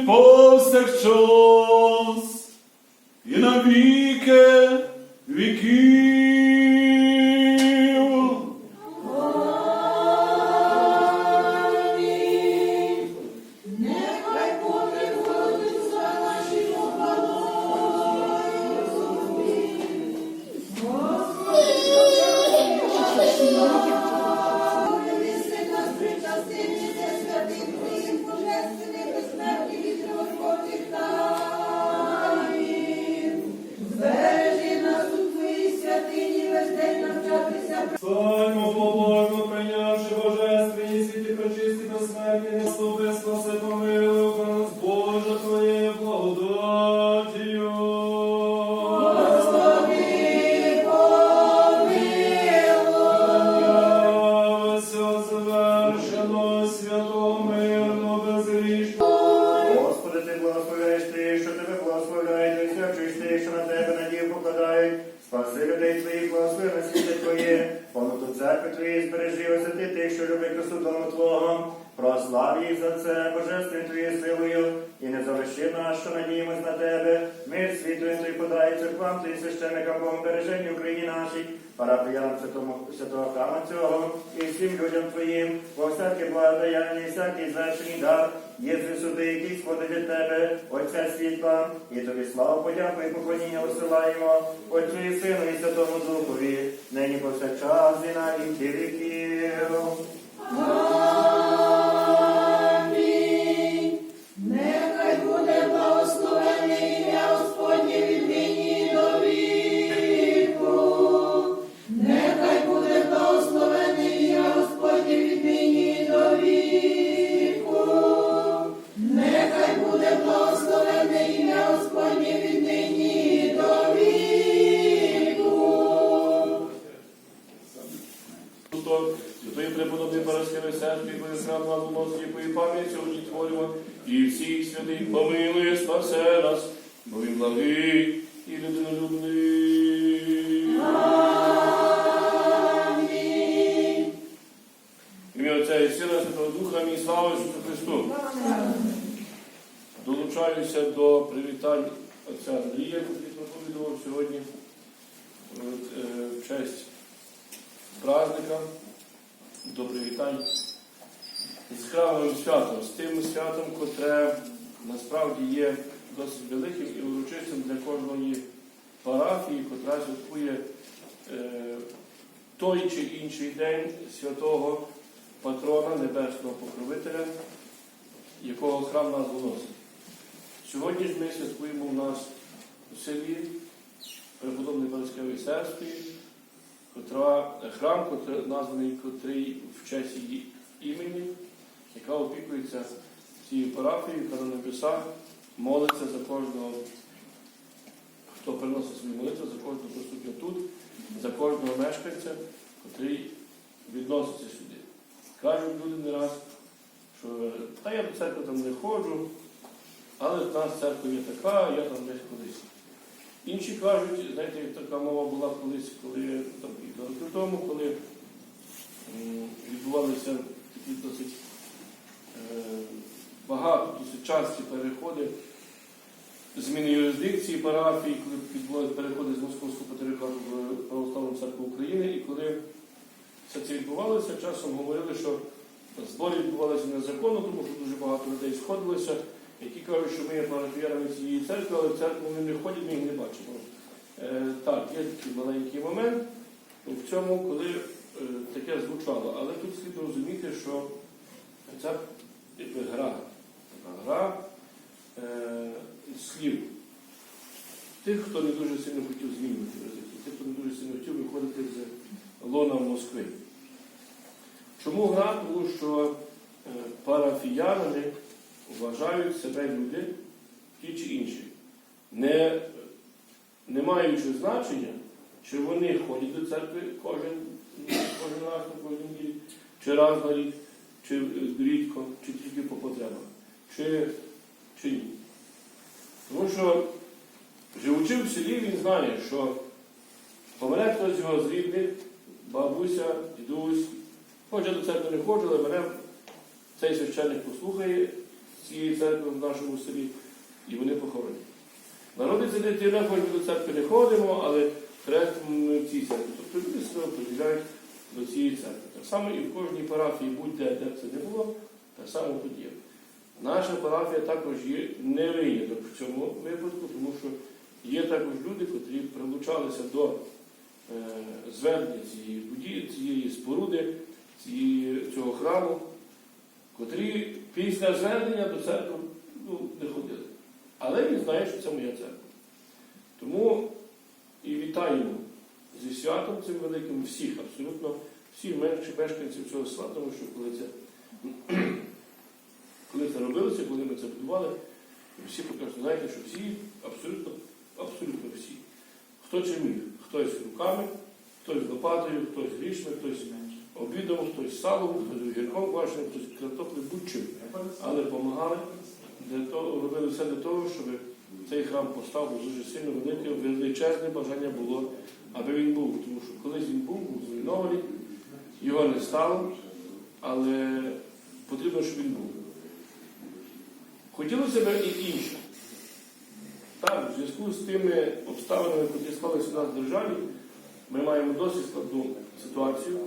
нині повсякчас, і на віки віків. Церкви Твої збережи, освяти тих, що любить красу Твого. Прослав їх за це, божественною Твоєю силою, і не залиши нас, що надіємось на тебе. Мир світлою Твій подай церквам Твоїм священникам, Богом береженню Україні нашій, парафіянам святого храма цього, і всім людям Твоїм, по всяке благодаяння і всякий звершений дар, є суди, який сходить від тебе, Отця світла, і тобі славу, подяку і поклоніння висилаємо, Отцю і Сину, і Святому Духові, нині повсякчас і на віки віків. Сьогодні і всіх святих помилує, спасе нас, бо він благий і людинолюбний. Амінь. Ім'я Отця і Сина Святого Духа, мій слава Ісусу Христу. Долучаюся до привітань отця Андрія, який проповідував сьогодні е, в честь праздника, до привітань з храмовим святом, з тим святом, котре насправді є досить великим і урочистим для кожної парафії, котра святкує е, той чи інший день святого патрона, небесного покровителя, якого храм нас виносить. Сьогодні ж ми святкуємо у нас у селі преподобний Церкві, котра, храм, котрий, названий котрий в честь її імені, яка опікується цією парафією, яка на небесах молиться за кожного, хто приносить свою молитву, за кожного присутнього тут, за кожного мешканця, котрий відноситься сюди. Кажуть люди не раз, що та я до церкви там не ходжу, але в нас церква є така, я там десь колись. Інші кажуть, знаєте, така мова була колись, коли там років тому, коли м, відбувалися такі досить багато, досить часті переходи, зміни юрисдикції парафії, коли відбувалися переходи з Московського патріархату в Православну церкву України, і коли все це відбувалося, часом говорили, що збори відбувалися незаконно, тому що дуже багато людей сходилося, які кажуть, що ми є парафіянами цієї церкви, але в церкву вони не ходять, ми їх не бачимо. Е, так, є такий маленький момент в цьому, коли е, таке звучало. Але тут слід розуміти, що це якби гра, така гра е, слів. Тих, хто не дуже сильно хотів змінювати язики, тих, хто не дуже сильно хотів виходити з лона Москви. Чому гра? Тому що е, парафіянами вважають себе люди, ті чи інші, не, не маючи значення, чи вони ходять до церкви кожен, кожен раз на кожен рік, чи раз на рік, чи е, рідко, чи тільки по потребах, чи, чи ні. Тому що, живучи в селі, він знає, що помре хтось його з рідних, бабуся, дідусь, хоч я до церкви не ходжу, але мене цей священник послухає, цієї церкви в нашому селі, і вони поховані. Народиться дитина, хоч ми до церкви не ходимо, але хрестимо ми в цій церкві. Тобто люди себе приділяють до цієї церкви. Так само і в кожній парафії, будь-де, де б це не було, так само тут є. Наша парафія також є не виняток в цьому випадку, тому що є також люди, котрі прилучалися до е, зведення цієї будівлі, цієї споруди, цієї, цього храму, котрі після зведення до церкви ну, не ходили. Але він знає, що це моя церква. Тому і вітаємо святом цим великим всіх, абсолютно всіх мешканців цього села, тому що коли це, коли це робилося, коли ми це будували, всі прекрасно знаєте, що всі, абсолютно, абсолютно всі. Хто чи міг, хтось руками, хтось лопатою, хтось грішми, хтось обідом, хтось салом, хтось огірком квашеним, хтось картоплею, будь-чим. Але допомагали робили все для того, щоб цей храм постав дуже сильно велике, величезне бажання було, аби він був. Тому що колись він був, був зруйнований, його не стало, але потрібно, щоб він був. Хотілося б і інше. Так, в зв'язку з тими обставинами, які склалися у нас в державі, ми маємо досить складну ситуацію.